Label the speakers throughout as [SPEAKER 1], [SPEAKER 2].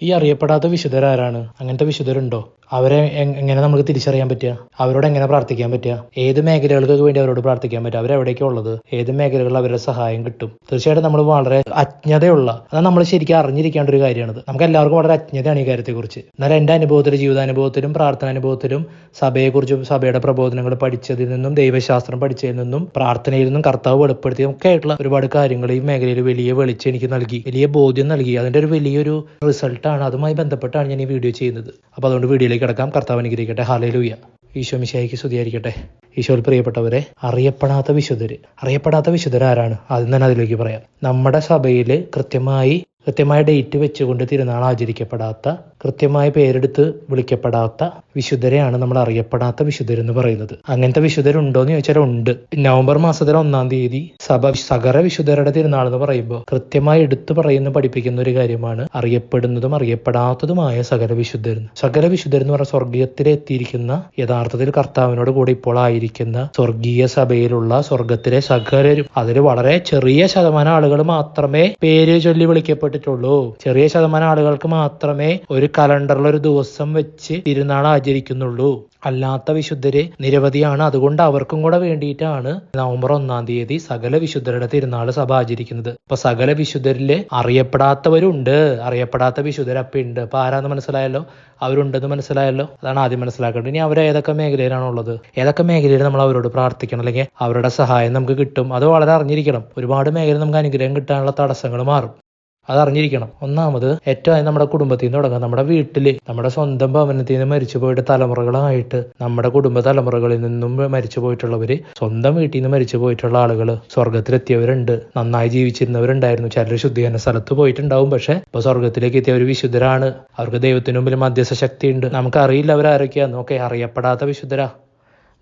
[SPEAKER 1] ഈ അറിയപ്പെടാത്ത വിശുദ്ധരാരാണ്? അങ്ങനത്തെ വിശുദ്ധരുണ്ടോ? അവരെ എങ്ങനെ നമുക്ക് തിരിച്ചറിയാൻ പറ്റുക? അവരോട് എങ്ങനെ പ്രാർത്ഥിക്കാൻ പറ്റുക? ഏത് മേഖലകൾക്ക് വേണ്ടി അവരോട് പ്രാർത്ഥിക്കാൻ പറ്റുക? അവരെവിടേക്കാണ് ഉള്ളത്? ഏത് മേഖലകളിൽ അവരുടെ സഹായം കിട്ടും? തീർച്ചയായിട്ടും നമ്മൾ വളരെ അജ്ഞതയുള്ള അത് നമ്മൾ ശരിക്കും അറിഞ്ഞിരിക്കേണ്ട ഒരു കാര്യമാണത്. നമുക്ക് എല്ലാവർക്കും വളരെ അജ്ഞതയാണ് ഈ കാര്യത്തെക്കുറിച്ച്. എന്നാൽ എന്റെ അനുഭവത്തിൽ ജീവിതാനുഭവത്തിലും പ്രാർത്ഥനാനുഭവത്തിലും സഭയെക്കുറിച്ച് സഭയുടെ പ്രബോധനങ്ങൾ പഠിച്ചതിൽ നിന്നും ദൈവശാസ്ത്രം പഠിച്ചതിൽ നിന്നും പ്രാർത്ഥനയിൽ നിന്നും കർത്താവ് വെളിപ്പെടുത്തിയ ഒക്കെ ആയിട്ടുള്ള ഒരുപാട് കാര്യങ്ങൾ ഈ മേഖലയിൽ വലിയ വെളിച്ചം എനിക്ക് നൽകി വലിയ ബോധ്യം നൽകി. അതിന്റെ ഒരു വലിയൊരു റിസൾട്ടാണ് അതുമായി ബന്ധപ്പെട്ടാണ് ഞാൻ ഈ വീഡിയോ ചെയ്യുന്നത്. അപ്പോൾ അതുകൊണ്ട് വീഡിയോയിലേക്ക് കിടക്കാം. കർത്താവ് അനുഗ്രഹിക്കട്ടെ. ഹാലയിലൂയ ഈശോ മിശായിക്ക് സ്തുതിയായിരിക്കട്ടെ. ഈശോയിൽ പ്രിയപ്പെട്ടവരെ അറിയപ്പെടാത്ത വിശുദ്ധര്. അറിയപ്പെടാത്ത വിശുദ്ധർ ആരാണ്? ആദ്യം തന്നെ അതിലേക്ക് പറയാം. നമ്മുടെ സഭയിൽ കൃത്യമായി കൃത്യമായ ഡേറ്റ് വെച്ചുകൊണ്ട് തിരുനാൾ ആചരിക്കപ്പെടാത്ത കൃത്യമായ പേരെടുത്ത് വിളിക്കപ്പെടാത്ത വിശുദ്ധരെയാണ് നമ്മൾ അറിയപ്പെടാത്ത വിശുദ്ധരെന്ന് പറയുന്നത്. അങ്ങനത്തെ വിശുദ്ധരുണ്ടോ എന്ന് ചോദിച്ചാൽ ഉണ്ട്. നവംബർ മാസത്തിലെ ഒന്നാം തീയതി സഭ സകര വിശുദ്ധരുടെ തിരുനാൾ എന്ന് പറയുമ്പോൾ കൃത്യമായി എടുത്തു പറയുന്ന പഠിപ്പിക്കുന്ന ഒരു കാര്യമാണ് അറിയപ്പെടുന്നതും അറിയപ്പെടാത്തതുമായ സകല വിശുദ്ധരെന്ന് സകല വിശുദ്ധർ എന്ന് പറഞ്ഞാൽ സ്വർഗീയത്തിലെത്തിയിരിക്കുന്ന യഥാർത്ഥത്തിൽ കർത്താവിനോട് കൂടി ഇപ്പോൾ ആയിരിക്കുന്ന സ്വർഗീയ സഭയിലുള്ള സ്വർഗത്തിലെ സകലരും. അതിൽ വളരെ ചെറിയ ശതമാനം ആളുകൾ മാത്രമേ പേര് ചൊല്ലി വിളിക്കപ്പെട്ടിട്ടുള്ളൂ. ചെറിയ ശതമാനം ആളുകൾക്ക് മാത്രമേ ഒരു കലണ്ടറിൽ ഒരു ദിവസം വെച്ച് തിരുനാൾ ആചരിക്കുന്നുള്ളൂ. അല്ലാത്ത വിശുദ്ധരെ നിരവധിയാണ്. അതുകൊണ്ട് അവർക്കും കൂടെ വേണ്ടിയിട്ടാണ് നവംബർ ഒന്നാം തീയതി സകല വിശുദ്ധരുടെ തിരുനാൾ സഭ ആചരിക്കുന്നത്. അപ്പൊ സകല വിശുദ്ധരിൽ അറിയപ്പെടാത്തവരുണ്ട്. അറിയപ്പെടാത്ത വിശുദ്ധരപ്പുണ്ട് അപ്പൊ ആരാന്ന് മനസ്സിലായല്ലോ? അവരുണ്ടെന്ന് മനസ്സിലായല്ലോ? അതാണ് ആദ്യം മനസ്സിലാക്കേണ്ടത്. ഇനി അവർ ഏതൊക്കെ മേഖലയിലാണ് ഉള്ളത്? ഏതൊക്കെ മേഖലയിൽ നമ്മൾ അവരോട് പ്രാർത്ഥിക്കണം? അല്ലെങ്കിൽ അവരുടെ സഹായം നമുക്ക് കിട്ടും. അത് വളരെ അറിഞ്ഞിരിക്കണം. ഒരുപാട് മേഖലയിൽ നമുക്ക് അനുഗ്രഹം കിട്ടാനുള്ള തടസ്സങ്ങൾ മാറും. അത് അറിഞ്ഞിരിക്കണം ഒന്നാമത് ഏറ്റവും നമ്മുടെ കുടുംബത്തിൽ നിന്ന് തുടങ്ങാം. നമ്മുടെ വീട്ടിൽ നമ്മുടെ സ്വന്തം ഭവനത്തിൽ നിന്ന് മരിച്ചു പോയിട്ട് തലമുറകളായിട്ട് നമ്മുടെ കുടുംബ തലമുറകളിൽ നിന്നും മരിച്ചു പോയിട്ടുള്ളവര് സ്വന്തം വീട്ടിൽ നിന്ന് മരിച്ചു പോയിട്ടുള്ള ആളുകൾ സ്വർഗത്തിലെത്തിയവരുണ്ട് നന്നായി ജീവിച്ചിരുന്നവരുണ്ടായിരുന്നു. ചിലർ ശുദ്ധീകരണ സ്ഥലത്ത് പോയിട്ടുണ്ടാവും. പക്ഷെ ഇപ്പൊ സ്വർഗത്തിലേക്ക് എത്തിയ ഒരു വിശുദ്ധരാണ്. അവർക്ക് ദൈവത്തിന് മുമ്പിൽ മധ്യസ്ഥ ശക്തിയുണ്ട്. നമുക്കറിയില്ല അവരാരൊക്കെയാന്ന്. ഓക്കെ അറിയപ്പെടാത്ത വിശുദ്ധരാ.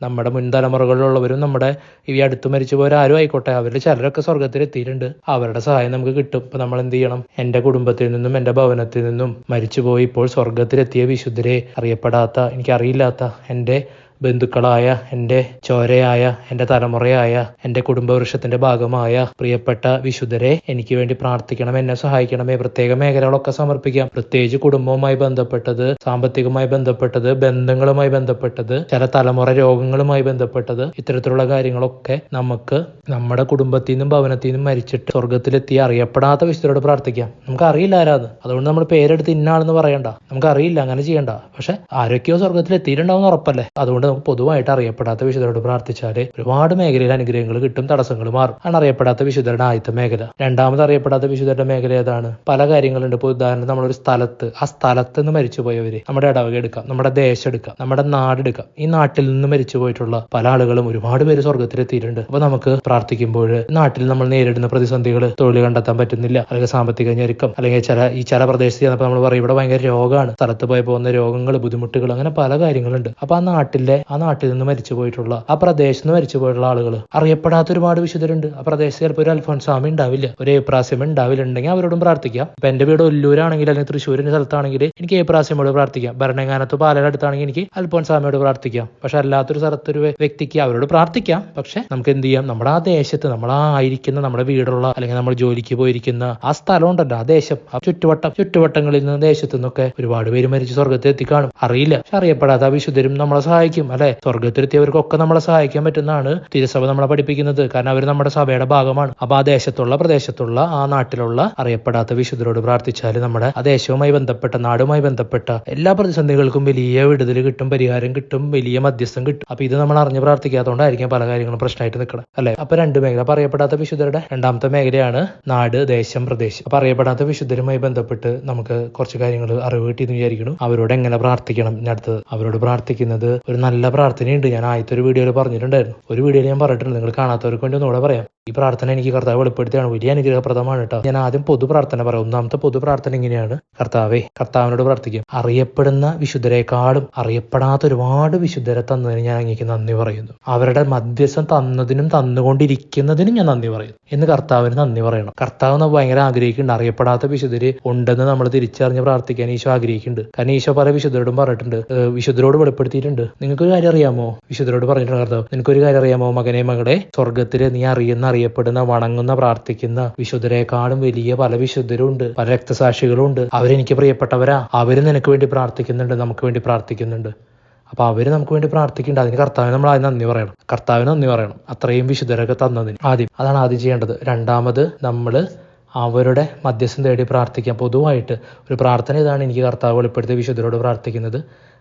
[SPEAKER 1] നമ്മുടെ മുൻ തലമുറകളിലുള്ളവരും നമ്മുടെ ഈ അടുത്ത് മരിച്ചു പോയവരാരും ആയിക്കോട്ടെ അവരിൽ ചിലരൊക്കെ സ്വർഗത്തിൽ എത്തിയിട്ടുണ്ട് അവരുടെ സഹായം നമുക്ക് കിട്ടും. ഇപ്പൊ നമ്മൾ എന്ത് ചെയ്യണം? എന്റെ കുടുംബത്തിൽ നിന്നും എന്റെ ഭവനത്തിൽ നിന്നും മരിച്ചുപോയി ഇപ്പോൾ സ്വർഗത്തിലെത്തിയ വിശുദ്ധരെ അറിയപ്പെടാത്ത എനിക്കറിയില്ലാത്ത എന്റെ ബന്ധുക്കളായ എന്റെ ചോരയായ എന്റെ തലമുറയായ എന്റെ കുടുംബവൃക്ഷത്തിന്റെ ഭാഗമായ പ്രിയപ്പെട്ട വിശുദ്ധരെ എനിക്ക് വേണ്ടി പ്രാർത്ഥിക്കണം എന്നെ സഹായിക്കണമേ പ്രത്യേക മേഖലകളൊക്കെ സമർപ്പിക്കാം. പ്രത്യേകിച്ച് കുടുംബവുമായി ബന്ധപ്പെട്ടത് സാമ്പത്തികമായി ബന്ധപ്പെട്ടത് ബന്ധങ്ങളുമായി ബന്ധപ്പെട്ടത് ചില തലമുറ രോഗങ്ങളുമായി ബന്ധപ്പെട്ടത് ഇത്തരത്തിലുള്ള കാര്യങ്ങളൊക്കെ നമുക്ക് നമ്മുടെ കുടുംബത്തിൽ നിന്നും ഭവനത്തിൽ നിന്നും മരിച്ചിട്ട് സ്വർഗത്തിലെത്തി അറിയപ്പെടാത്ത വിശുദ്ധരോട് പ്രാർത്ഥിക്കാം. നമുക്ക് അറിയില്ല ആരാത്. അതുകൊണ്ട് നമ്മൾ പേരെടുത്ത് ഇന്നാളെന്ന് പറയണ്ട. നമുക്ക് അറിയില്ല അങ്ങനെ ചെയ്യണ്ട. പക്ഷെ ആരൊക്കെയോ സ്വർഗത്തിൽ എത്തിയിട്ടുണ്ടാവും ഉറപ്പല്ലേ? അതുകൊണ്ട് നമുക്ക് പൊതുവായിട്ട് അറിയപ്പെടാത്ത വിശുദ്ധരോട് പ്രാർത്ഥിച്ചാൽ ഒരുപാട് മേഖലയിൽ അനുഗ്രഹങ്ങൾ കിട്ടും തടസ്സങ്ങൾ മാറും. ആണ് അറിയപ്പെടാത്ത വിശുദ്ധരുടെ ആദ്യത്തെ മേഖല. രണ്ടാമത് അറിയപ്പെടാത്ത വിശുദ്ധരുടെ മേഖല ഏതാണ്? പല കാര്യങ്ങളുണ്ട്. ഇപ്പോൾ ഉദാഹരണം നമ്മളൊരു സ്ഥലത്ത് ആ സ്ഥലത്ത് നിന്ന് മരിച്ചു പോയവര് നമ്മുടെ ഇടവക എടുക്കാം നമ്മുടെ ദേശം എടുക്കാം നമ്മുടെ നാട് എടുക്കാം. ഈ നാട്ടിൽ നിന്ന് മരിച്ചു പോയിട്ടുള്ള പല ആളുകളും ഒരുപാട് പേര് സ്വർഗത്തിലെത്തിയിട്ടുണ്ട് അപ്പൊ നമുക്ക് പ്രാർത്ഥിക്കുമ്പോൾ നാട്ടിൽ നമ്മൾ നേരിടുന്ന പ്രതിസന്ധികൾ തൊഴിൽ കണ്ടെത്താൻ പറ്റുന്നില്ല. അല്ലെങ്കിൽ സാമ്പത്തിക ഞെരുക്കം അല്ലെങ്കിൽ ചില ഈ ചില പ്രദേശത്ത് ചെന്നപ്പോൾ നമ്മൾ പറയും ഇവിടെ ഭയങ്കര രോഗമാണ്. സ്ഥലത്ത് പോയി പോകുന്ന രോഗങ്ങൾ ബുദ്ധിമുട്ടുകൾ അങ്ങനെ പല കാര്യങ്ങളുണ്ട്. അപ്പൊ ആ നാട്ടിലെ ആ നാട്ടിൽ നിന്ന് മരിച്ചു പോയിട്ടുള്ള ആ പ്രദേശത്ത് നിന്ന് മരിച്ചു പോയിട്ടുള്ള ആളുകൾ അറിയപ്പെടാത്ത ഒരുപാട് വിശുദ്ധരുണ്ട്. ആ പ്രദേശത്ത് ചിലപ്പോൾ ഒരു അൽഫോൻസാമി ഉണ്ടാവില്ല. ഒരു ഏപ്രാസ്യം ഉണ്ടാവില്ലുണ്ടെങ്കിൽ അവരോടും പ്രാർത്ഥിക്കാം. ഇപ്പൊ എന്റെ വീട് ഒല്ലൂരാണെങ്കിൽ അല്ലെങ്കിൽ തൃശ്ശൂരിന്റെ സ്ഥലത്താണെങ്കിൽ എനിക്ക് ഏപ്രാസ്യമോട് പ്രാർത്ഥിക്കാം. ഭരണങ്ങാനത്ത് പാലയുടെ അടുത്താണെങ്കിൽ എനിക്ക് അൽഫോൻസാമയോട് പ്രാർത്ഥിക്കാം. പക്ഷെ അല്ലാത്തൊരു സ്ഥലത്തൊരു വ്യ- വ്യക്തിക്ക് അവരോട് പ്രാർത്ഥിക്കാം. പക്ഷെ നമുക്ക് എന്ത് ചെയ്യാം? നമ്മുടെ ആ ദേശത്ത് നമ്മൾ ആയിരിക്കുന്ന നമ്മുടെ വീടുള്ള അല്ലെങ്കിൽ നമ്മൾ ജോലിക്ക് പോയിരിക്കുന്ന ആ സ്ഥലം ഉണ്ടല്ലോ ആ ദേശം ആ ചുറ്റുവട്ടം ചുറ്റുവട്ടങ്ങളിൽ നിന്ന് ദേശത്തു നിന്നൊക്കെ ഒരുപാട് പേര് മരിച്ച് സ്വർഗത്തിൽ എത്തിക്കാണും അറിയില്ല. പക്ഷെ അറിയപ്പെടാത്ത വിശുദ്ധരും നമ്മളെ സഹായിക്കും. അല്ലെ? സ്വർഗത്തിലെത്തിയവർക്കൊക്കെ നമ്മളെ സഹായിക്കാൻ പറ്റുന്നതാണ് തിരുസഭ നമ്മളെ പഠിപ്പിക്കുന്നത്. കാരണം അവർ നമ്മുടെ സഭയുടെ ഭാഗമാണ്. അപ്പൊ ആ ദേശത്തുള്ള പ്രദേശത്തുള്ള ആ നാട്ടിലുള്ള അറിയപ്പെടാത്ത വിശുദ്ധരോട് പ്രാർത്ഥിച്ചാൽ നമ്മുടെ ആ ദേശവുമായി ബന്ധപ്പെട്ട നാടുമായി ബന്ധപ്പെട്ട എല്ലാ പ്രതിസന്ധികൾക്കും വലിയ വിടുതൽ കിട്ടും പരിഹാരം കിട്ടും വലിയ മധ്യസ്ഥം കിട്ടും. അപ്പൊ ഇത് നമ്മൾ അറിഞ്ഞ് പ്രാർത്ഥിക്കാത്തതുകൊണ്ടായിരിക്കും പല കാര്യങ്ങളും പ്രശ്നമായിട്ട് നിൽക്കണം അല്ലെ? അപ്പൊ രണ്ട് മേഖല അപ്പൊ അറിയപ്പെടാത്ത വിശുദ്ധരുടെ രണ്ടാമത്തെ മേഖലയാണ് നാട് ദേശം പ്രദേശം. അപ്പൊ അറിയപ്പെടാത്ത വിശുദ്ധരുമായി ബന്ധപ്പെട്ട് നമുക്ക് കുറച്ച് കാര്യങ്ങൾ അറിവ് കിട്ടിയെന്ന് വിചാരിക്കണം അവരോട് എങ്ങനെ പ്രാർത്ഥിക്കണം? അടുത്തത് അവരോട് പ്രാർത്ഥിക്കുന്നത് ഒരു നല്ല പ്രാർത്ഥനയുണ്ട്. ഞാൻ ആദ്യത്തെ ഒരു വീഡിയോയിൽ പറഞ്ഞിട്ടുണ്ടായിരുന്നു. ഒരു വീഡിയോയിൽ ഞാൻ പറഞ്ഞിട്ടുണ്ട്. നിങ്ങൾ കാണാത്തവർക്ക് വേണ്ടി ഒന്നുകൂടെ പറയാം. ഈ പ്രാർത്ഥന എനിക്ക് കർത്താവ് വെളിപ്പെടുത്തിയാണ് വലിയ അനുഗ്രഹപ്രദമാണ് കേട്ടോ. ഞാൻ ആദ്യം പൊതു പ്രാർത്ഥന പറയാം. ഒന്നാമത്തെ പൊതു പ്രാർത്ഥന ഇങ്ങനെയാണ്. കർത്താവേ കർത്താവിനോട് പ്രാർത്ഥിക്കും. അറിയപ്പെടുന്ന വിശുദ്ധരെക്കാളും അറിയപ്പെടാത്ത ഒരുപാട് വിശുദ്ധരെ തന്നതിന് ഞാൻ അങ്ങേക്ക് നന്ദി പറയുന്നു. അവരുടെ മധ്യസ്ഥം തന്നതിനും തന്നുകൊണ്ടിരിക്കുന്നതിനും ഞാൻ നന്ദി പറയുന്നു. എന്ന് കർത്താവിന് നന്ദി പറയണം. കർത്താവ് നമ്മൾ ഭയങ്കര ആഗ്രഹിക്കുന്നുണ്ട്. അറിയപ്പെടാത്ത വിശുദ്ധര് ഉണ്ടെന്ന് നമ്മൾ തിരിച്ചറിഞ്ഞ് പ്രാർത്ഥിക്കാൻ ഈശോ ആഗ്രഹിക്കുന്നുണ്ട്. കാരണം ഈശോ പല വിശുദ്ധരോടും പറഞ്ഞിട്ടുണ്ട്. വിശുദ്ധരോട് വെളിപ്പെടുത്തിയിട്ടുണ്ട്. നിങ്ങൾക്ക് നിനക്കൊരു കാര്യം അറിയാമോ? വിശുദ്ധരോട് പറഞ്ഞിട്ടുണ്ട് കർത്താവ് നിനക്കൊരു കാര്യം അറിയാമോ മകനെ മകളെ? സ്വർഗത്തിൽ നീ അറിയുന്ന അറിയപ്പെടുന്ന വണങ്ങുന്ന പ്രാർത്ഥിക്കുന്ന വിശുദ്ധരെക്കാളും വലിയ പല വിശുദ്ധരും ഉണ്ട് പല രക്തസാക്ഷികളും ഉണ്ട് അവരെനിക്ക് പ്രിയപ്പെട്ടവരാ. അവർ നിനക്ക് വേണ്ടി പ്രാർത്ഥിക്കുന്നുണ്ട് നമുക്ക് വേണ്ടി പ്രാർത്ഥിക്കുന്നുണ്ട്. അപ്പൊ അവർ നമുക്ക് വേണ്ടി പ്രാർത്ഥിക്കേണ്ട അതിന് കർത്താവിന് നമ്മൾ ആദ്യം നന്ദി പറയണം. കർത്താവിന് നന്ദി പറയണം. അത്രയും വിശുദ്ധരൊക്കെ തന്നതിന്. ആദ്യം അതാണ് ആദ്യം ചെയ്യേണ്ടത്. രണ്ടാമത് നമ്മൾ അവരുടെ മധ്യസ്ഥം തേടി പ്രാർത്ഥിക്കാം പൊതുവായിട്ട് ഒരു പ്രാർത്ഥന ഇതാണ് എനിക്ക് കർത്താവ് വെളിപ്പെടുത്തിയ വിശുദ്ധരോട് പ്രാർത്ഥിക്കുന്നത്.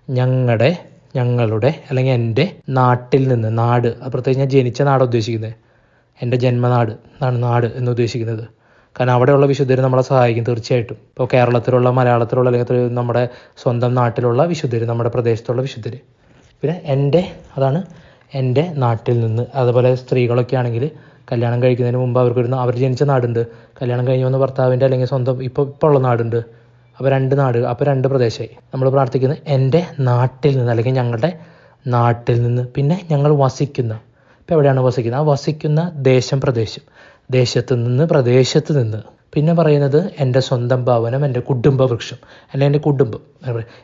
[SPEAKER 1] ഞങ്ങളുടെ ഞങ്ങളുടെ അല്ലെങ്കിൽ എന്റെ നാട്ടിൽ നിന്ന് നാട് പ്രത്യേകിച്ച് ഞാൻ ജനിച്ച നാട് ഉദ്ദേശിക്കുന്നത്. എന്റെ ജന്മനാട് എന്നാണ് നാട് എന്ന് ഉദ്ദേശിക്കുന്നത്. കാരണം അവിടെയുള്ള വിശുദ്ധർ നമ്മളെ സഹായിക്കും തീർച്ചയായിട്ടും. ഇപ്പോൾ കേരളത്തിലുള്ള മലയാളത്തിലുള്ള അല്ലെങ്കിൽ നമ്മുടെ സ്വന്തം നാട്ടിലുള്ള വിശുദ്ധർ നമ്മുടെ പ്രദേശത്തുള്ള വിശുദ്ധർ പിന്നെ എന്റെ അതാണ് എന്റെ നാട്ടിൽ നിന്ന്. അതുപോലെ സ്ത്രീകളൊക്കെ ആണെങ്കിൽ കല്യാണം കഴിക്കുന്നതിന് മുമ്പ് അവർക്കൊരു അവർ ജനിച്ച നാടുണ്ട്. കല്യാണം കഴിഞ്ഞ് വന്ന ഭർത്താവിന്റെ അല്ലെങ്കിൽ സ്വന്തം ഇപ്പോൾ ഇപ്പോൾ ഉള്ള നാടുണ്ട്. അപ്പോൾ രണ്ട് നാട് അപ്പോൾ രണ്ട് പ്രദേശമായി. നമ്മൾ പ്രാർത്ഥിക്കുന്നത് എന്റെ നാട്ടിൽ നിന്ന് അല്ലെങ്കിൽ ഞങ്ങളുടെ നാട്ടിൽ നിന്ന് പിന്നെ ഞങ്ങൾ വസിക്കുന്ന ഇപ്പോൾ എവിടെയാണ് വസിക്കുന്നത്? ആ വസിക്കുന്ന ദേശം പ്രദേശം. ദേശത്ത് നിന്ന് പ്രദേശത്ത് നിന്ന്. പിന്നെ പറയുന്നത് എന്റെ സ്വന്തം ഭവനം എന്റെ കുടുംബ വൃക്ഷം അല്ലെ എന്റെ കുടുംബം.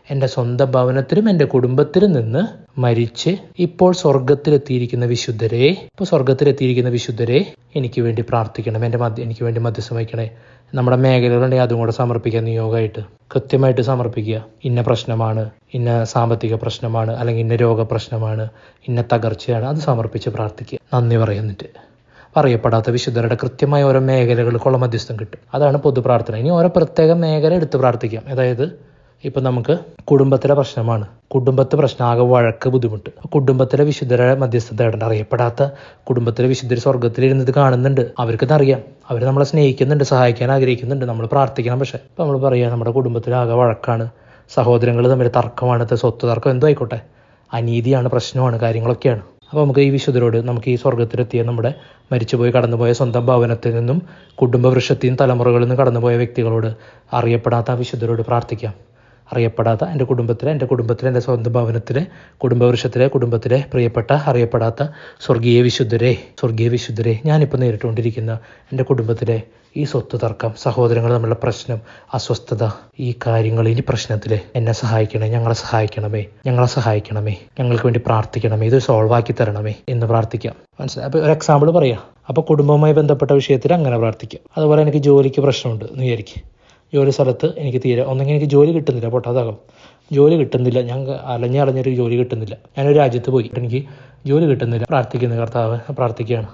[SPEAKER 1] എന്റെ സ്വന്തം ഭവനത്തിലും എന്റെ കുടുംബത്തിലും നിന്ന് മരിച്ച് ഇപ്പോൾ സ്വർഗത്തിലെത്തിയിരിക്കുന്ന വിശുദ്ധരെ ഇപ്പോൾ സ്വർഗത്തിലെത്തിയിരിക്കുന്ന വിശുദ്ധരെ എനിക്ക് വേണ്ടി പ്രാർത്ഥിക്കണം എന്റെ മധ്യ എനിക്ക് വേണ്ടി മധ്യസ്ഥം വഹിക്കണേ നമ്മുടെ മേഖലകളുണ്ടെങ്കിൽ അതും കൂടെ സമർപ്പിക്കുക നിയോഗമായിട്ട് കൃത്യമായിട്ട് സമർപ്പിക്കുക. ഇന്ന പ്രശ്നമാണ് ഇന്ന സാമ്പത്തിക പ്രശ്നമാണ് അല്ലെങ്കിൽ ഇന്ന രോഗ പ്രശ്നമാണ് ഇന്ന തകർച്ചയാണ് അത് സമർപ്പിച്ച് പ്രാർത്ഥിക്കുക. നന്ദി പറയുന്നിട്ട്. അറിയപ്പെടാത്ത വിശുദ്ധരുടെ കൃത്യമായ ഓരോ മേഖലകൾക്കുള്ള മധ്യസ്ഥം കിട്ടും. അതാണ് പൊതു പ്രാർത്ഥന. ഇനി ഓരോ പ്രത്യേക മേഖല എടുത്ത് പ്രാർത്ഥിക്കാം. അതായത് ഇപ്പം നമുക്ക് കുടുംബത്തിലെ പ്രശ്നമാണ്. കുടുംബത്തെ പ്രശ്നം ആകെ വഴക്ക് ബുദ്ധിമുട്ട്. കുടുംബത്തിലെ വിശുദ്ധരെ മധ്യസ്ഥ തേടേണ്ട. അറിയപ്പെടാത്ത കുടുംബത്തിലെ വിശുദ്ധർ സ്വർഗത്തിലിരുന്നത് കാണുന്നുണ്ട്. അവർക്കത് അറിയാം അവർ നമ്മളെ സ്നേഹിക്കുന്നുണ്ട് സഹായിക്കാൻ ആഗ്രഹിക്കുന്നുണ്ട്. നമ്മൾ പ്രാർത്ഥിക്കണം പക്ഷേ. ഇപ്പം നമ്മൾ പറയാം നമ്മുടെ കുടുംബത്തിലാകെ വഴക്കാണ്. സഹോദരങ്ങൾ തമ്മിൽ തർക്കമാണ്. സ്വത്ത് തർക്കം എന്തോ ആയിക്കോട്ടെ. അനീതിയാണ് പ്രശ്നമാണ് കാര്യങ്ങളൊക്കെയാണ്. അപ്പോൾ നമുക്ക് ഈ വിശുദ്ധരോട് നമുക്ക് ഈ സ്വർഗത്തിലെത്തിയ നമ്മുടെ മരിച്ചുപോയി കടന്നുപോയ സ്വന്തം ഭവനത്തിൽ നിന്നും കുടുംബവൃക്ഷത്തിൽ നിന്നും തലമുറകളിൽ നിന്നും കടന്നുപോയ വ്യക്തികളോട് അറിയപ്പെടാത്ത വിശുദ്ധരോട് പ്രാർത്ഥിക്കാം. അറിയപ്പെടാത്ത എന്റെ കുടുംബത്തിലെ എന്റെ കുടുംബത്തിലെ എന്റെ സ്വന്തം ഭവനത്തിലെ കുടുംബവൃക്ഷത്തിലെ കുടുംബത്തിലെ പ്രിയപ്പെട്ട അറിയപ്പെടാത്ത സ്വർഗീയ വിശുദ്ധരെ സ്വർഗീയ വിശുദ്ധരെ ഞാനിപ്പോൾ നേരിട്ടുകൊണ്ടിരിക്കുന്ന എന്റെ കുടുംബത്തിലെ ഈ സ്വത്ത് തർക്കം സഹോദരങ്ങൾ തമ്മിലുള്ള പ്രശ്നം അസ്വസ്ഥത ഈ കാര്യങ്ങൾ ഈ പ്രശ്നത്തിൽ എന്നെ സഹായിക്കണേ ഞങ്ങളെ സഹായിക്കണമേ ഞങ്ങളെ സഹായിക്കണമേ ഞങ്ങൾക്ക് വേണ്ടി പ്രാർത്ഥിക്കണമേ ഇത് സോൾവ് ആക്കി തരണമേ എന്ന് പ്രാർത്ഥിക്കാം. മനസ്സിലായി? അപ്പോൾ ഒരു എക്സാമ്പിൾ പറയാം. അപ്പോൾ കുടുംബവുമായി ബന്ധപ്പെട്ട വിഷയത്തിൽ അങ്ങനെ പ്രാർത്ഥിക്കാം. അതുപോലെ എനിക്ക് ജോലിക്ക് പ്രശ്നമുണ്ട് എന്ന് വിചാരിക്കും ജോലി സ്ഥലത്ത് എനിക്ക് തീരെ ഒന്നെങ്കിൽ എനിക്ക് ജോലി കിട്ടുന്നില്ല പൊട്ടാതാകും. ജോലി കിട്ടുന്നില്ല. ഞാൻ അലഞ്ഞലഞ്ഞൊരു ജോലി കിട്ടുന്നില്ല. ഞാനൊരു രാജ്യത്ത് പോയി. എനിക്ക് ജോലി കിട്ടുന്നില്ല. പ്രാർത്ഥിക്കുന്ന കർത്താവ് പ്രാർത്ഥിക്കുകയാണ്.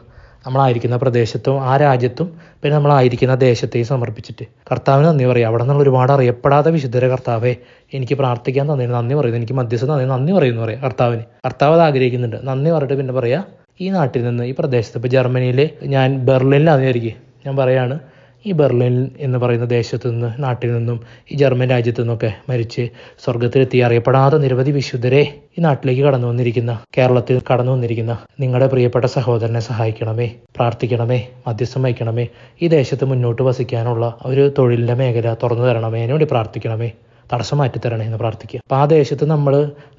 [SPEAKER 1] നമ്മളായിരിക്കുന്ന പ്രദേശത്തും ആ രാജ്യത്തും പിന്നെ നമ്മളായിരിക്കുന്ന ദേശത്തെയും സമർപ്പിച്ചിട്ട്. കർത്താവിന് നന്ദി പറയുക. അവിടെ നിന്നുള്ള ഒരുപാട് അറിയപ്പെടാത്ത വിശുദ്ധരെ കർത്താവെ എനിക്ക് പ്രാർത്ഥിക്കാൻ തന്നെ നന്ദി പറയുന്നു. എനിക്ക് മധ്യസ്ഥ നന്ദി നന്ദി പറയുന്നു പറയാം കർത്താവിന്. കർത്താവ് അത് ആഗ്രഹിക്കുന്നുണ്ട്. നന്ദി പറഞ്ഞിട്ട് പിന്നെ പറയാ ഈ നാട്ടിൽ നിന്ന് ഈ പ്രദേശത്ത് ഇപ്പോൾ ജർമ്മനിയിലെ ഞാൻ ബെർലിനിലാണെന്ന് വിചാരിക്കും ഞാൻ പറയാണ് ഈ ബെർലിൻ എന്ന് പറയുന്ന ദേശത്തു നിന്ന് നാട്ടിൽ നിന്നും ഈ ജർമ്മൻ രാജ്യത്തു നിന്നൊക്കെ മരിച്ച് സ്വർഗത്തിലെത്തി അറിയപ്പെടാത്ത നിരവധി വിശുദ്ധരെ ഈ നാട്ടിലേക്ക് കടന്നു വന്നിരിക്കുന്ന കേരളത്തിൽ കടന്നു വന്നിരിക്കുന്ന നിങ്ങളുടെ പ്രിയപ്പെട്ട സഹോദരനെ സഹായിക്കണമേ പ്രാർത്ഥിക്കണമേ മധ്യസ്ഥം വഹിക്കണമേ ഈ ദേശത്ത് മുന്നോട്ട് വസിക്കാനുള്ള ഒരു തൊഴിലിന്റെ മേഖല തുറന്നു തരണമേ അതിനുവേണ്ടി പ്രാർത്ഥിക്കണമേ തടസ്സം മാറ്റിത്തരണേ എന്ന് പ്രാർത്ഥിക്കുക. അപ്പോൾ ആ ദേശത്ത് നമ്മൾ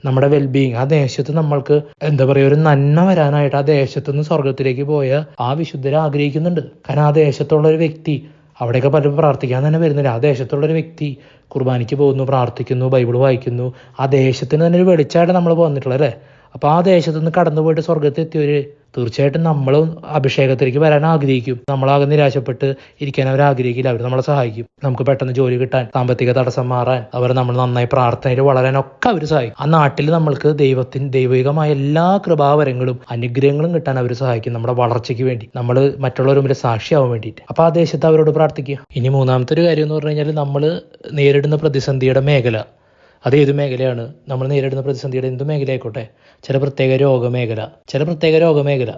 [SPEAKER 1] നമ്മുടെ വെൽബീയിങ് ആ ദേശത്ത് നമ്മൾക്ക് എന്താ പറയുക ഒരു നന്മ വരാനായിട്ട് ആ ദേശത്തുനിന്ന് സ്വർഗത്തിലേക്ക് പോയ ആ വിശുദ്ധരെ ആഗ്രഹിക്കുന്നുണ്ട്. കാരണം ആ ദേശത്തുള്ള ഒരു വ്യക്തി അവിടെയൊക്കെ പലരും പ്രാർത്ഥിക്കാൻ തന്നെ വരുന്നില്ല ആ ദേശത്തുള്ളൊരു വ്യക്തി കുർബാനയ്ക്ക് പോകുന്നു പ്രാർത്ഥിക്കുന്നു ബൈബിൾ വായിക്കുന്നു. ആ ദേശത്തിന് തന്നെ ഒരു വെളിച്ചായിട്ട് നമ്മൾ വന്നിട്ടുള്ളത് അല്ലേ? അപ്പോൾ ആ ദേശത്ത് നിന്ന് കടന്നു പോയിട്ട് സ്വർഗത്തിൽ എത്തിയവര് തീർച്ചയായിട്ടും നമ്മളും അഭിഷേകത്തിലേക്ക് വരാൻ ആഗ്രഹിക്കും. നമ്മളാകെ നിരാശപ്പെട്ട് ഇരിക്കാൻ അവർ ആഗ്രഹിക്കില്ല. അവർ നമ്മളെ സഹായിക്കും. നമുക്ക് പെട്ടെന്ന് ജോലി കിട്ടാൻ സാമ്പത്തിക തടസ്സം മാറാൻ അവർ നമ്മൾ നന്നായി പ്രാർത്ഥനയിൽ വളരാനൊക്കെ അവർ സഹായിക്കും. ആ നാട്ടിൽ നമ്മൾക്ക് ദൈവത്തിന് ദൈവികമായ എല്ലാ കൃപാവരങ്ങളും അനുഗ്രഹങ്ങളും കിട്ടാൻ അവർ സഹായിക്കും നമ്മുടെ വളർച്ചയ്ക്ക് വേണ്ടി. നമ്മൾ മറ്റുള്ളവർ മുമ്പിൽ സാക്ഷിയാവാൻ വേണ്ടിയിട്ട്. അപ്പോൾ ആ ദേശത്ത് അവരോട് പ്രാർത്ഥിക്കുക. ഇനി മൂന്നാമത്തെ ഒരു കാര്യം എന്ന് പറഞ്ഞു കഴിഞ്ഞാൽ നമ്മൾ നേരിടുന്ന പ്രതിസന്ധിയുടെ മേഖല. അത് ഏത് മേഖലയാണ് നമ്മൾ നേരിടുന്ന പ്രതിസന്ധിയുടെ എന്ത് മേഖല ആയിക്കോട്ടെ ചില പ്രത്യേക രോഗമേഖല. ചില പ്രത്യേക രോഗമേഖല.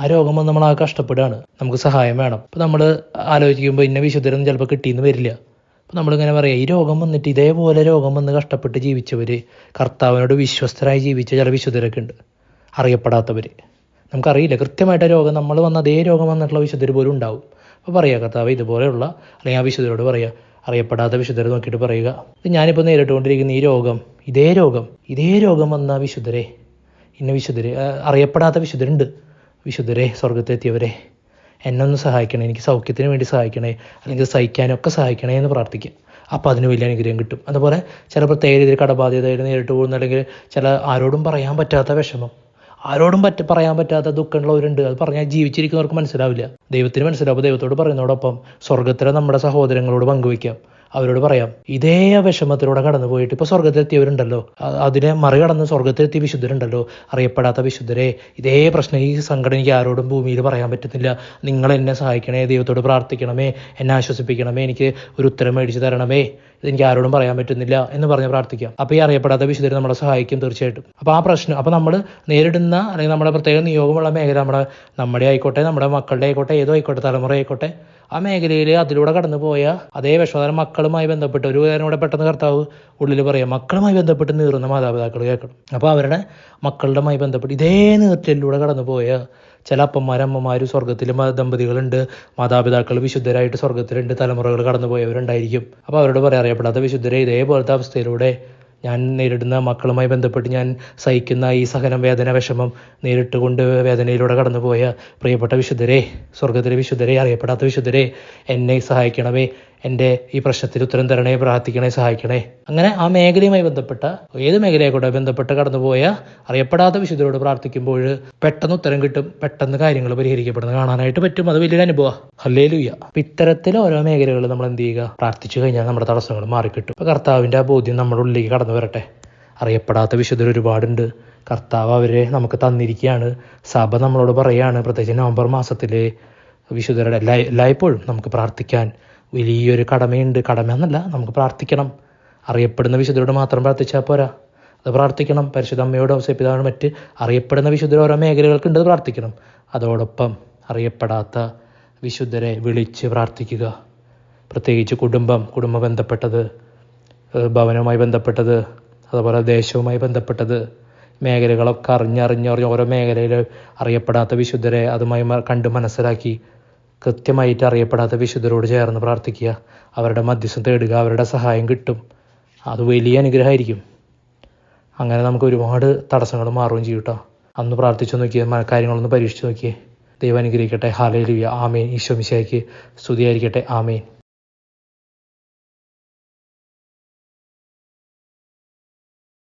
[SPEAKER 1] ആ രോഗം വന്ന് നമ്മൾ ആ കഷ്ടപ്പെടുകയാണ്. നമുക്ക് സഹായം വേണം. അപ്പോൾ നമ്മൾ ആലോചിക്കുമ്പോൾ ഇന്ന വിശുദ്ധരൊന്നും ചിലപ്പോൾ കിട്ടിയെന്ന് വരില്ല. അപ്പോൾ നമ്മളിങ്ങനെ പറയാം ഈ രോഗം വന്നിട്ട് ഇതേപോലെ രോഗം വന്ന് കഷ്ടപ്പെട്ട് ജീവിച്ചവർ കർത്താവിനോട് വിശ്വസ്തരായി ജീവിച്ച ചില വിശുദ്ധരൊക്കെ ഉണ്ട്. അറിയപ്പെടാത്തവർ നമുക്കറിയില്ല കൃത്യമായിട്ട് രോഗം നമ്മൾ വന്ന അതേ രോഗം വന്നിട്ടുള്ള വിശുദ്ധർ പോലും ഉണ്ടാവും. അപ്പോൾ പറയുക കർത്താവ് ഇതുപോലെയുള്ള അല്ലെങ്കിൽ ആ വിശുദ്ധരോട് പറയുക അറിയപ്പെടാത്ത വിശുദ്ധരെ നോക്കിയിട്ട് പറയുക. ഞാനിപ്പോൾ നേരിട്ടുകൊണ്ടിരിക്കുന്ന ഈ രോഗം ഇതേ രോഗം ഇതേ രോഗം വന്ന വിശുദ്ധരെ ഇന്ന വിശുദ്ധരെ അറിയപ്പെടാത്ത വിശുദ്ധരുണ്ട്. വിശുദ്ധരെ സ്വർഗത്തെത്തിയവരെ എന്നെ ഒന്ന് സഹായിക്കണേ എനിക്ക് സൗഖ്യത്തിന് വേണ്ടി സഹായിക്കണേ അല്ലെങ്കിൽ സഹിക്കാനൊക്കെ സഹായിക്കണേ എന്ന് പ്രാർത്ഥിക്കുക. അപ്പോൾ അതിന് വലിയ അനുഗ്രഹം കിട്ടും. അതുപോലെ ചില പ്രത്യേക രീതിയിൽ കടബാധ്യതയിൽ നേരിട്ട് പോകുന്ന അല്ലെങ്കിൽ ചില ആരോടും പറയാൻ പറ്റാത്ത വിഷമം ആരോടും പറ്റ പറയാൻ പറ്റാത്ത ദുഃഖമുള്ളവരുണ്ട് അത് പറഞ്ഞാൽ ജീവിച്ചിരിക്കുന്നവർക്ക് മനസ്സിലാവില്ല. ദൈവത്തിന് മനസ്സിലാവും. ദൈവത്തോട് പറയുന്നതോടൊപ്പം സ്വർഗത്തിലെ നമ്മുടെ സഹോദരങ്ങളോട് പങ്കുവയ്ക്കാം. അവരോട് പറയാം ഇതേ വിഷമത്തിലൂടെ കടന്നു പോയിട്ട് ഇപ്പോൾ സ്വർഗത്തിലെത്തിയവരുണ്ടല്ലോ അതിനെ മറികടന്ന് സ്വർഗത്തിലെത്തിയ വിശുദ്ധരുണ്ടല്ലോ. അറിയപ്പെടാത്ത വിശുദ്ധരെ ഇതേ പ്രശ്നം ഈ സങ്കടം എനിക്ക് ആരോടും ഭൂമിയിൽ പറയാൻ പറ്റുന്നില്ല. നിങ്ങൾ എന്നെ സഹായിക്കണേ ദൈവത്തോട് പ്രാർത്ഥിക്കണമേ എന്നെ ആശ്വസിപ്പിക്കണമേ എനിക്ക് ഒരു ഉത്തരം മേടിച്ചു തരണമേ. ഇതെനിക്ക് ആരോടും പറയാൻ പറ്റുന്നില്ല എന്ന് പറഞ്ഞ് പ്രാർത്ഥിക്കാം. അപ്പോൾ ഈ അറിയപ്പെടാത്ത വിശുദ്ധരെ നമ്മളെ സഹായിക്കും തീർച്ചയായിട്ടും. അപ്പോൾ ആ പ്രശ്നം അപ്പോൾ നമ്മൾ നേരിടുന്ന അല്ലെങ്കിൽ നമ്മുടെ പ്രത്യേക നിയോഗമുള്ള മേഖല നമ്മുടെ നമ്മുടെ ആയിക്കോട്ടെ നമ്മുടെ മക്കളുടെ ആയിക്കോട്ടെ ഏതോ ആയിക്കോട്ടെ തലമുറ ആയിക്കോട്ടെ ആ മേഖലയിൽ അതിലൂടെ കടന്നു പോയ അതേ വിഷമതരം മക്കളുമായി ബന്ധപ്പെട്ട് ഒരു കാര്യം കൂടെ പെട്ടെന്ന് കർത്താവ് ഉള്ളിൽ പറയാം മക്കളുമായി ബന്ധപ്പെട്ട് നീറുന്ന മാതാപിതാക്കൾ കേൾക്കണം. അപ്പോൾ അവരുടെ മക്കളുടെമായി ബന്ധപ്പെട്ട് ഇതേ നീർച്ചലിലൂടെ കടന്നു പോയ ചില അപ്പന്മാരും അമ്മമാരും സ്വർഗത്തിൽ ദമ്പതികളുണ്ട്. മാതാപിതാക്കൾ വിശുദ്ധരായിട്ട് സ്വർഗത്തിലുണ്ട് തലമുറകൾ കടന്നു പോയവരുണ്ടായിരിക്കും. അപ്പോൾ അവരോട് പറയാം അറിയപ്പെടാത്ത വിശുദ്ധരെ ഇതേപോലത്തെ അവസ്ഥയിലൂടെ ഞാൻ നേരിടുന്ന മക്കളുമായി ബന്ധപ്പെട്ട് ഞാൻ സഹിക്കുന്ന ഈ സഹനം വേദന വിഷമം നേരിട്ട് കൊണ്ട് വേദനയിലൂടെ കടന്നുപോയ പ്രിയപ്പെട്ട വിശുദ്ധരെ സ്വർഗത്തിലെ വിശുദ്ധരെ അറിയപ്പെടാത്ത വിശുദ്ധരെ എന്നെ സഹായിക്കണമേ എന്റെ ഈ പ്രശ്നത്തിന് ഉത്തരം തരണേ പ്രാർത്ഥിക്കണേ സഹായിക്കണേ. അങ്ങനെ ആ മേഖലയുമായി ബന്ധപ്പെട്ട ഏത് മേഖലയായിക്കോട്ടെ ബന്ധപ്പെട്ട് കടന്നുപോയ അറിയപ്പെടാത്ത വിശുദ്ധരോട് പ്രാർത്ഥിക്കുമ്പോൾ പെട്ടെന്ന് ഉത്തരം കിട്ടും പെട്ടെന്ന് കാര്യങ്ങൾ പരിഹരിക്കപ്പെടുന്നത് കാണാനായിട്ട് പറ്റും. അത് വലിയൊരു അനുഭവം. അല്ലേ ലുയ്യ അപ്പം ഇത്തരത്തിൽ ഓരോ മേഖലകളിൽ നമ്മൾ എന്ത് ചെയ്യുക? പ്രാർത്ഥിച്ചു കഴിഞ്ഞാൽ നമ്മുടെ തടസ്സങ്ങൾ മാറിക്കിട്ടും. അപ്പോൾ കർത്താവിന്റെ ആ ബോധ്യം നമ്മുടെ ഉള്ളിലേക്ക് കടന്നു വരട്ടെ. അറിയപ്പെടാത്ത വിശുദ്ധർ ഒരുപാടുണ്ട്. കർത്താവ് അവരെ നമുക്ക് തന്നിരിക്കുകയാണ്. സഭ നമ്മളോട് പറയുകയാണ് പ്രത്യേകിച്ച് നവംബർ മാസത്തിലെ വിശുദ്ധരുടെ എല്ലാ എല്ലായ്പ്പോഴും നമുക്ക് പ്രാർത്ഥിക്കാൻ. വലിയൊരു കടമയുണ്ട്. കടമ എന്നല്ല നമുക്ക് പ്രാർത്ഥിക്കണം. അറിയപ്പെടുന്ന വിശുദ്ധരോട് മാത്രം പ്രാർത്ഥിച്ചാൽ പോരാ. അത് പ്രാർത്ഥിക്കണം. പരിശുദ്ധ അമ്മയോടോ ഔസപിതാവിനോടും മറ്റ് അറിയപ്പെടുന്ന വിശുദ്ധർ ഓരോ മേഖലകൾക്കുണ്ട് പ്രാർത്ഥിക്കണം. അതോടൊപ്പം അറിയപ്പെടാത്ത വിശുദ്ധരെ വിളിച്ച് പ്രാർത്ഥിക്കുക. പ്രത്യേകിച്ച് കുടുംബം കുടുംബ ബന്ധപ്പെട്ടത് ഭവനവുമായി ബന്ധപ്പെട്ടത് അതുപോലെ ദേശവുമായി ബന്ധപ്പെട്ടത് മേഖലകളൊക്കെ അറിഞ്ഞറിഞ്ഞറിഞ്ഞ് ഓരോ മേഖലയിൽ അറിയപ്പെടാത്ത വിശുദ്ധരെ അതുമായി കണ്ട് മനസ്സിലാക്കി കൃത്യമായിട്ട് അറിയപ്പെടാത്ത വിശുദ്ധരോട് ചേർന്ന് പ്രാർത്ഥിക്കുക. അവരുടെ മധ്യസ്ഥം തേടുക അവരുടെ സഹായം കിട്ടും. അത് വലിയ അനുഗ്രഹമായിരിക്കും. അങ്ങനെ നമുക്ക് ഒരുപാട് തടസ്സങ്ങൾ മാറുകയും ചെയ്യും കേട്ടോ അന്ന് പ്രാർത്ഥിച്ചു നോക്കിയേ കാര്യങ്ങളൊന്ന് പരീക്ഷിച്ചു നോക്കിയേ. ദൈവം അനുഗ്രഹിക്കട്ടെ. ഹാലയിലുയ ആമേൻ. ഈശോ മിശയ്ക്ക് സ്തുതിയായിരിക്കട്ടെ. ആമേൻ.